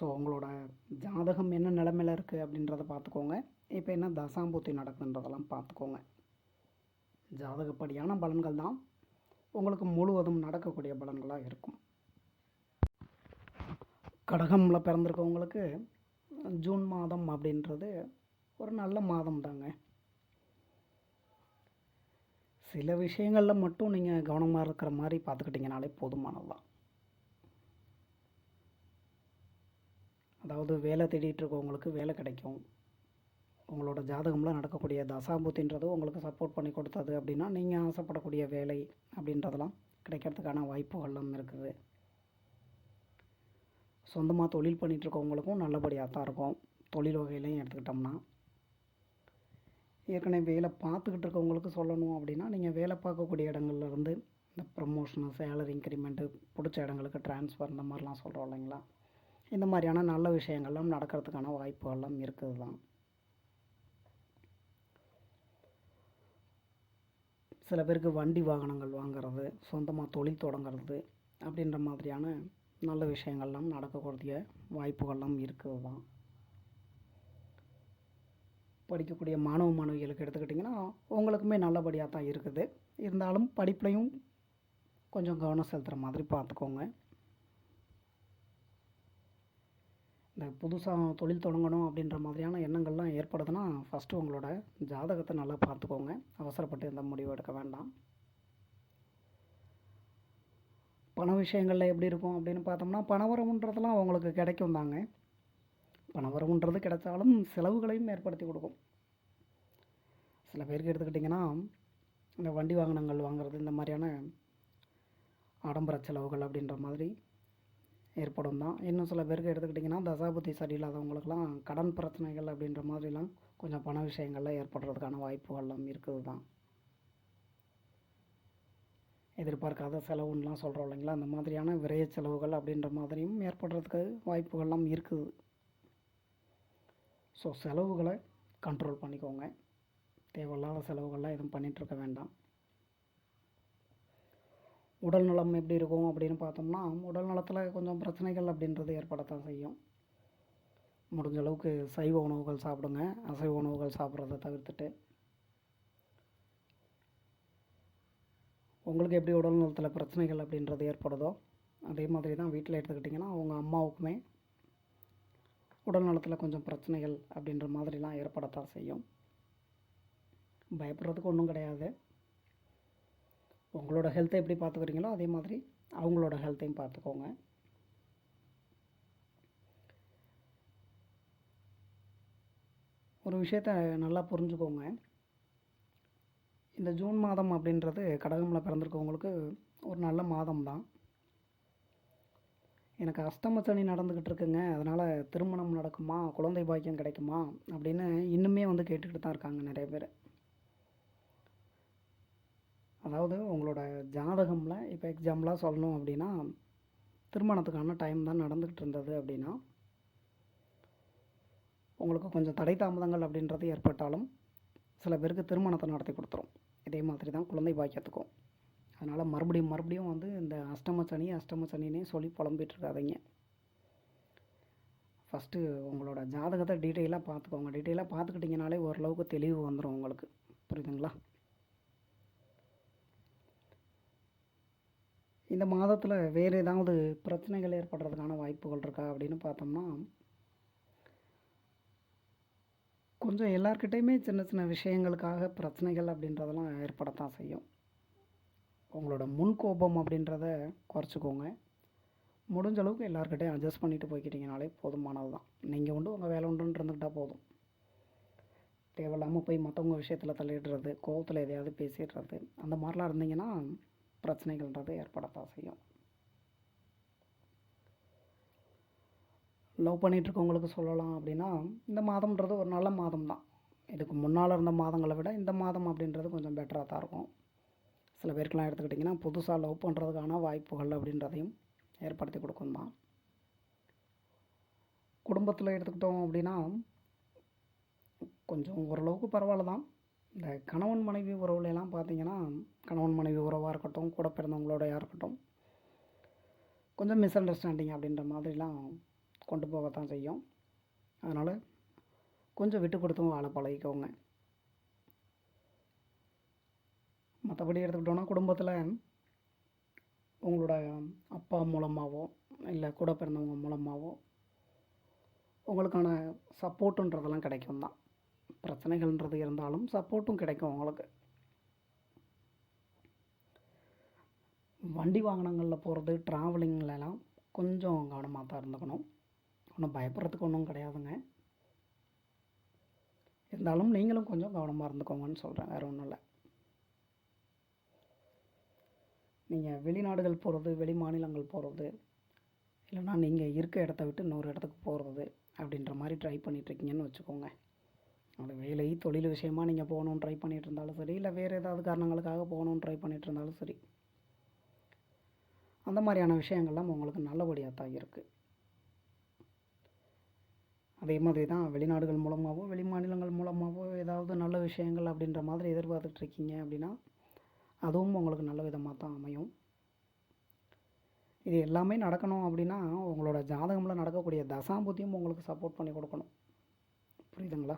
So உங்களோட ஜாதகம் என்ன நிலமையில இருக்குது அப்படின்றத பார்த்துக்கோங்க. இப்போ என்ன தசாம்பூத்தி நடக்குதுன்றதெல்லாம் பார்த்துக்கோங்க. ஜாதகப்படியான பலன்கள் தான். உங்களுக்கு முழுவதும் நடக்கக்கூடிய பலன்களாக இருக்கும். கடகமில் பிறந்திருக்கவங்களுக்கு ஜூன் மாதம் அப்படின்றது ஒரு நல்ல மாதம் தாங்க. சில விஷயங்களில் மட்டும் நீங்கள் கவனமாக இருக்கிற மாதிரி பார்த்துக்கிட்டிங்கனாலே போதுமானது தான் அதாவது வேலை தேடிட்டு இருக்கவங்களுக்கு வேலை கிடைக்கும். உங்களோட ஜாதகம்லாம் நடக்கக்கூடிய தசாபுத்தின்றது உங்களுக்கு சப்போர்ட் பண்ணி கொடுத்தது அப்படின்னா நீங்கள் ஆசைப்படக்கூடிய வேலை அப்படின்றதெல்லாம் கிடைக்கிறதுக்கான வாய்ப்புகளும் இருக்குது. சொந்தமாக தொழில் பண்ணிகிட்ருக்கவங்களுக்கும் நல்லபடியாக தான் இருக்கும். தொழில் வகையிலையும் எடுத்துக்கிட்டோம்னா. ஏற்கனவே வேலை பார்த்துக்கிட்டு இருக்கவங்களுக்கு சொல்லணும் அப்படின்னா நீங்கள் வேலை பார்க்கக்கூடிய இடங்கள்லேருந்து இந்த ப்ரமோஷனு சேலரி இன்க்ரிமெண்ட்டு பிடிச்ச இடங்களுக்கு ட்ரான்ஸ்ஃபர் இந்த மாதிரிலாம் சொல்கிறோம் இல்லைங்களா? இந்த மாதிரியான நல்ல விஷயங்கள்லாம் நடக்கிறதுக்கான வாய்ப்புகள்லாம் இருக்குது தான் சில பேருக்கு வண்டி வாகனங்கள் வாங்குறது சொந்தமாக தொழில் தொடங்குறது அப்படின்ற மாதிரியான நல்ல விஷயங்கள்லாம் நடக்கக்கூடிய வாய்ப்புகள்லாம் இருக்குது தான் படிக்கக்கூடிய மாணவ மாணவிகளுக்கு எடுத்துக்கிட்டிங்கன்னா உங்களுக்குமே நல்லபடியாக தான் இருக்குது. இருந்தாலும் படிப்புலையும் கொஞ்சம் கவனம் செலுத்துகிற மாதிரி பார்த்துக்கோங்க. இந்த புதுசாக தொழில் தொடங்கணும் அப்படின்ற மாதிரியான எண்ணங்கள்லாம் ஏற்படுதுன்னா ஃபஸ்ட்டு உங்களோட ஜாதகத்தை நல்லா பார்த்துக்கோங்க. அவசரப்பட்டு இந்த முடிவு எடுக்க வேண்டாம். பண விஷயங்களில் எப்படி இருக்கும் அப்படின்னு பார்த்தோம்னா பணவரவுன்றதெல்லாம் உங்களுக்கு கிடைக்கும் தாங்க. பணவரவுன்றது கிடைச்சாலும் செலவுகளையும் ஏற்படுத்தி கொடுக்கும். சில பேருக்கு எடுத்துக்கிட்டிங்கன்னா இந்த வண்டி வாகனங்கள் வாங்குறது இந்த மாதிரியான ஆடம்பர செலவுகள் அப்படின்ற மாதிரி ஏற்படும் தான் இன்னும் சில பேருக்கு எடுத்துக்கிட்டிங்கன்னா தசாபுத்தி சரியில்லாதவங்களுக்கெல்லாம் கடன் பிரச்சனைகள் அப்படின்ற மாதிரிலாம் கொஞ்சம் பண விஷயங்களில் ஏற்படுறதுக்கான வாய்ப்புகள்லாம் இருக்குது தான் எதிர்பார்க்காத செலவுன்னெலாம் சொல்கிறோம் இல்லைங்களா? அந்த மாதிரியான விரைய செலவுகள் அப்படின்ற மாதிரியும் ஏற்படுறதுக்கு வாய்ப்புகள்லாம் இருக்குது. ஸோ செலவுகளை கண்ட்ரோல் பண்ணிக்கோங்க. தேவையில்லாத செலவுகள்லாம் எதுவும் பண்ணிகிட்ருக்க வேண்டாம். உடல் நலம் எப்படி இருக்கும் அப்படின்னு பார்த்தோம்னா உடல் நலத்தில் கொஞ்சம் பிரச்சனைகள் அப்படின்றது ஏற்படத்தான் செய்யும். முடிஞ்ச அளவுக்கு சைவ உணவுகள் சாப்பிடுங்க. அசைவ உணவுகள் சாப்பிட்றத தவிர்த்துட்டு. உங்களுக்கு எப்படி உடல் நலத்தில் பிரச்சனைகள் அப்படின்றது ஏற்படுதோ அதே மாதிரி தான் வீட்டில் எடுத்துக்கிட்டிங்கன்னா உங்கள் அம்மாவுக்குமே உடல் நலத்தில் கொஞ்சம் பிரச்சனைகள் அப்படின்ற மாதிரிலாம் ஏற்படத்தான் செய்யும். பயப்படுறதுக்கு ஒன்றும் கிடையாது. உங்களோட ஹெல்த்தை எப்படி பார்த்துக்கிறீங்களோ அதே மாதிரி அவங்களோட ஹெல்த்தையும் பார்த்துக்கோங்க. ஒரு விஷயத்த நல்லா புரிஞ்சுக்கோங்க. இந்த ஜூன் மாதம் அப்படின்றது கடகமில் பிறந்திருக்கவங்களுக்கு ஒரு நல்ல மாதம் தான் எனக்கு அஷ்டமச்சனி நடந்துக்கிட்டு இருக்குங்க. அதனால் திருமணம் நடக்குமா? குழந்தை பாக்கியம் கிடைக்குமா? அப்படின்னு இன்னுமே வந்து கேட்டுக்கிட்டு தான் இருக்காங்க நிறைய பேர். அதாவது உங்களோட ஜாதகமில் இப்போ எக்ஸாம்பிளாக சொல்லணும் அப்படின்னா திருமணத்துக்கான டைம் தான் நடந்துக்கிட்டு இருந்தது அப்படின்னா உங்களுக்கு கொஞ்சம் தடை தாமதங்கள் அப்படின்றது ஏற்பட்டாலும் சில பேருக்கு திருமணத்தை நடத்தி கொடுத்துரும். இதே மாதிரி தான் குழந்தை பாக்கியத்துக்கும். அதனால் மறுபடியும் மறுபடியும் வந்து இந்த அஷ்டம சனி அஷ்டம சனினே சொல்லி புலம்பிட்டு இருக்காதீங்க. ஃபஸ்ட்டு உங்களோட ஜாதகத்தை டீட்டெயிலாக பார்த்துக்கோங்க. டீட்டெயிலாக பார்த்துக்கிட்டிங்கனாலே ஓரளவுக்கு தெளிவு வந்துடும் உங்களுக்கு. புரியுதுங்களா? இந்த மாதத்தில் வேறு ஏதாவது பிரச்சனைகள் ஏற்படுறதுக்கான வாய்ப்புகள் இருக்கா அப்படின்னு பார்த்தோம்னா கொஞ்சம் எல்லார்கிட்டேயுமே சின்ன சின்ன விஷயங்களுக்காக பிரச்சனைகள் அப்படின்றதெல்லாம் ஏற்படத்தான் செய்யும். உங்களோட முன்கோபம் அப்படின்றத குறைச்சிக்கோங்க. முடிஞ்ச அளவுக்கு எல்லாருக்கிட்டையும் அட்ஜஸ்ட் பண்ணிட்டு போய்க்கிட்டிங்கனாலே போதுமானது தான் நீங்கள் உண்டு உங்கள் வேலை உண்டுன்னு இருந்துக்கிட்டால் போதும். தேவையில்லாமல் போய் மற்றவங்க விஷயத்தில் தலையிடுறது கோபத்தில் எதையாவது பேசிடுறது அந்த மாதிரிலாம் இருந்தீங்கன்னா பிரச்சனைகள்ன்றது ஏற்படத்தான் செய்யும். லவ் பண்ணிகிட்ருக்கவங்களுக்கு சொல்லலாம் அப்படின்னா இந்த மாதம்ன்றது ஒரு நல்ல மாதம் தான் இதுக்கு முன்னால் இருந்த மாதங்களை விட இந்த மாதம் அப்படின்றது கொஞ்சம் பெட்டராக தான் இருக்கும். சில பேருக்கெலாம் எடுத்துக்கிட்டிங்கன்னா புதுசாக லவ் பண்ணுறதுக்கான வாய்ப்புகள் அப்படின்றதையும் ஏற்படுத்தி கொடுக்கும் தான். குடும்பத்தில் எடுத்துக்கிட்டோம் அப்படின்னா கொஞ்சம் ஓரளவுக்கு பரவாயில்ல தான். இந்த கணவன் மனைவி உறவுல எல்லாம் பார்த்தீங்கன்னா கணவன் மனைவி உறவாக இருக்கட்டும் கூட பிறந்தவங்களோடையா இருக்கட்டும் கொஞ்சம் மிஸ் அண்டர்ஸ்டாண்டிங் அப்படின்ற மாதிரிலாம் கொண்டு போகத்தான் செய்யும். அதனால் கொஞ்சம் விட்டு கொடுத்தும் வாழ பழகிக்கோங்க. மற்றபடி எடுத்துக்கிட்டோன்னா குடும்பத்தில் உங்களோட அப்பா மூலமாகவோ இல்லை கூட பிறந்தவங்க மூலமாகவோ உங்களுக்கான சப்போர்ட்டுன்றதெல்லாம் கிடைக்கும் தான் பிரச்சனைகள்ன்றது இருந்தாலும் சப்போர்ட்டும் கிடைக்கும் உங்களுக்கு. வண்டி வாகனங்களில் போகிறது ட்ராவலிங்லலாம் கொஞ்சம் கவனமாக தான் இருந்துக்கணும். ஒன்றும் பயப்படுறதுக்கு ஒன்றும் கிடையாதுங்க. இருந்தாலும் நீங்களும் கொஞ்சம் கவனமாக இருந்துக்கோங்கன்னு சொல்கிறேன் வேறு ஒன்றும் இல்லை. நீங்கள் வெளிநாடுகள் போகிறது வெளி மாநிலங்கள் போகிறது இல்லைன்னா நீங்கள் இருக்க இடத்த விட்டு இன்னொரு இடத்துக்கு போகிறது அப்படின்ற மாதிரி ட்ரை பண்ணிகிட்ருக்கீங்கன்னு வச்சுக்கோங்க. அது வேலை தொழில் விஷயமாக நீங்கள் போகணுன்னு ட்ரை பண்ணிகிட்டு இருந்தாலும் சரி இல்லை வேறு ஏதாவது காரணங்களுக்காக போகணுன்னு ட்ரை பண்ணிகிட்டு இருந்தாலும் சரி. அந்த மாதிரியான விஷயங்கள்லாம் உங்களுக்கு நல்லபடியாக தான் இருக்குது அதே மாதிரி தான் வெளிநாடுகள் மூலமாகவோ வெளி மாநிலங்கள் மூலமாகவோ ஏதாவது நல்ல விஷயங்கள் அப்படின்ற மாதிரி எதிர்பார்த்துட்ருக்கீங்க அப்படின்னா அதுவும் உங்களுக்கு நல்ல விதமாக தான் அமையும். இது எல்லாமே நடக்கணும் அப்படின்னா உங்களோட ஜாதகமில் நடக்கக்கூடிய தசாம்பூத்தியும் உங்களுக்கு சப்போர்ட் பண்ணி கொடுக்கணும். புரியுதுங்களா?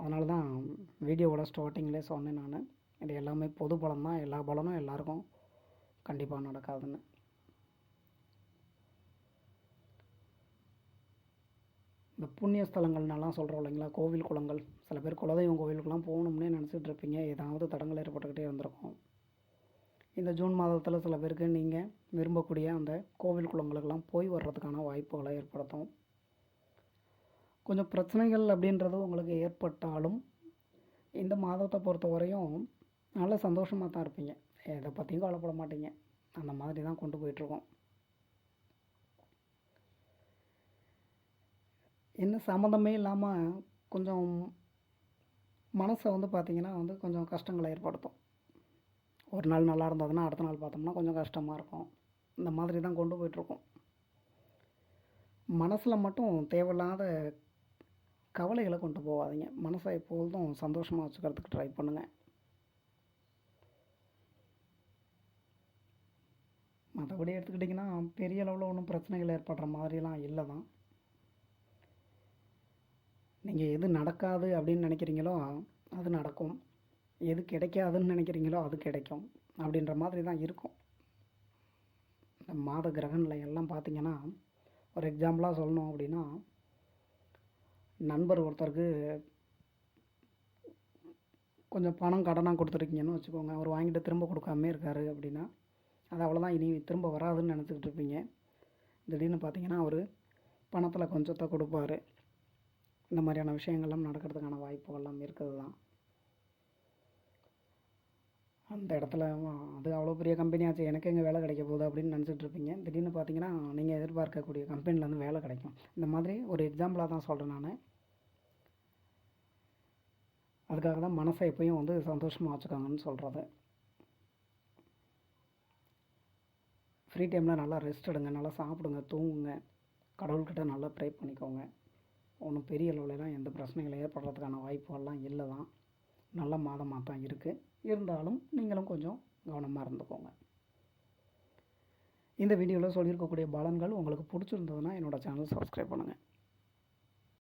அதனால தான் வீடியோவோட ஸ்டார்டிங்லேயே சொன்னேன் நான். இது எல்லாமே பொது பலம் தான். எல்லா பலனும் எல்லாருக்கும் கண்டிப்பாக நடக்காதுன்னு. இந்த புண்ணிய ஸ்தலங்கள்னாலாம் சொல்கிறோம் இல்லைங்களா? கோவில் குளங்கள். சில பேர் குலதெய்வம் கோவிலுக்கெல்லாம் போகணும்னே நினச்சிட்டு இருப்பீங்க ஏதாவது தடங்கள் ஏற்பட்டுக்கிட்டே இருந்திருக்கும் இந்த ஜூன் மாதத்தில் சில பேருக்கு நீங்கள் விரும்பக்கூடிய அந்த கோவில் குளங்களுக்கெல்லாம் போய் வர்றதுக்கான வாய்ப்புகளை ஏற்படுத்தும். கொஞ்சம் பிரச்சனைகள் அப்படின்றது உங்களுக்கு ஏற்பட்டாலும் இந்த மாதத்தை பொறுத்த வரையும் நல்ல சந்தோஷமாக தான் இருப்பீங்க. எதை பற்றியும் கவலைப்பட மாட்டீங்க. அந்த மாதிரி தான் கொண்டு போயிட்டுருக்கோம். என்ன சம்மந்தமே இல்லாமல் கொஞ்சம் மனசை வந்து பார்த்திங்கன்னா வந்து கொஞ்சம் கஷ்டங்களை ஏற்படுத்தும். ஒரு நாள் நல்லா இருந்ததுன்னா அடுத்த நாள் பார்த்தோம்னா கொஞ்சம் கஷ்டமாக இருக்கும். இந்த மாதிரி தான் கொண்டு போயிட்டுருக்கோம். மனசில் மட்டும் தேவையில்லாத கவலைகளை கொண்டு போகாதீங்க. மனசை எப்பொழுதும் சந்தோஷமாக வச்சுக்கிறதுக்கு ட்ரை பண்ணுங்கள் மற்றபடி எடுத்துக்கிட்டிங்கன்னா பெரிய அளவில் ஒன்றும் பிரச்சனைகள் ஏற்படுற மாதிரிலாம் இல்லை தான். நீங்கள் எது நடக்காது அப்படின்னு நினைக்கிறீங்களோ அது நடக்கும். எது கிடைக்காதுன்னு நினைக்கிறீங்களோ அது கிடைக்கும். அப்படின்ற மாதிரி தான் இருக்கும். இந்த மாத கிரகநிலை எல்லாம் பார்த்தீங்கன்னா ஒரு எக்ஸாம்பிளாக சொல்லணும் அப்படின்னா நண்பர் ஒருத்தருக்கு கொஞ்சம் பணம் கடனாக கொடுத்துருக்கீங்கன்னு வச்சுக்கோங்க. அவர் வாங்கிட்டு திரும்ப கொடுக்காமே இருக்காரு அப்படின்னா அது அவ்வளோதான் இனி திரும்ப வராதுன்னு நினச்சிக்கிட்டு இருப்பீங்க. திடீர்னு பார்த்தீங்கன்னா அவர் பணத்தில் கொஞ்சத்தை கொடுப்பாரு. இந்த மாதிரியான விஷயங்கள்லாம் நடக்கிறதுக்கான வாய்ப்புகள்லாம் இருக்குது தான் அந்த இடத்துல அது அவ்வளோ பெரிய கம்பெனியாச்சு எனக்கு எங்கே வேலை கிடைக்க போகுது அப்படின்னு நினச்சிட்டு இருப்பீங்க. திடீர்னு பார்த்தீங்கன்னா நீங்கள் எதிர்பார்க்கக்கூடிய கம்பெனிலேருந்து வேலை கிடைக்கும். இந்த மாதிரி ஒரு எக்ஸாம்பிளாக தான் சொல்கிறேன் நான். அதுக்காக தான் மனசை எப்பயும் வந்து சந்தோஷமாக வச்சுக்கோங்கன்னு சொல்கிறது ஃப்ரீ டைமில் நல்லா ரெஸ்ட் எடுங்க நல்லா சாப்பிடுங்க தூங்குங்க. கடவுள்கிட்ட நல்லா ப்ரே பண்ணிக்கோங்க. ஒன்றும் பெரிய அளவுலலாம் எந்த பிரச்சனைகள் ஏற்படுறதுக்கான வாய்ப்புகள்லாம் இல்லை தான். நல்ல மாதமாக தான் இருக்குது இருந்தாலும் நீங்களும் கொஞ்சம் கவனமாக இருந்துக்கோங்க. இந்த வீடியோவில் சொல்லியிருக்கக்கூடிய பலன்கள் உங்களுக்கு பிடிச்சிருந்ததுன்னா என்னோடய சேனல் சப்ஸ்கிரைப் பண்ணுங்கள்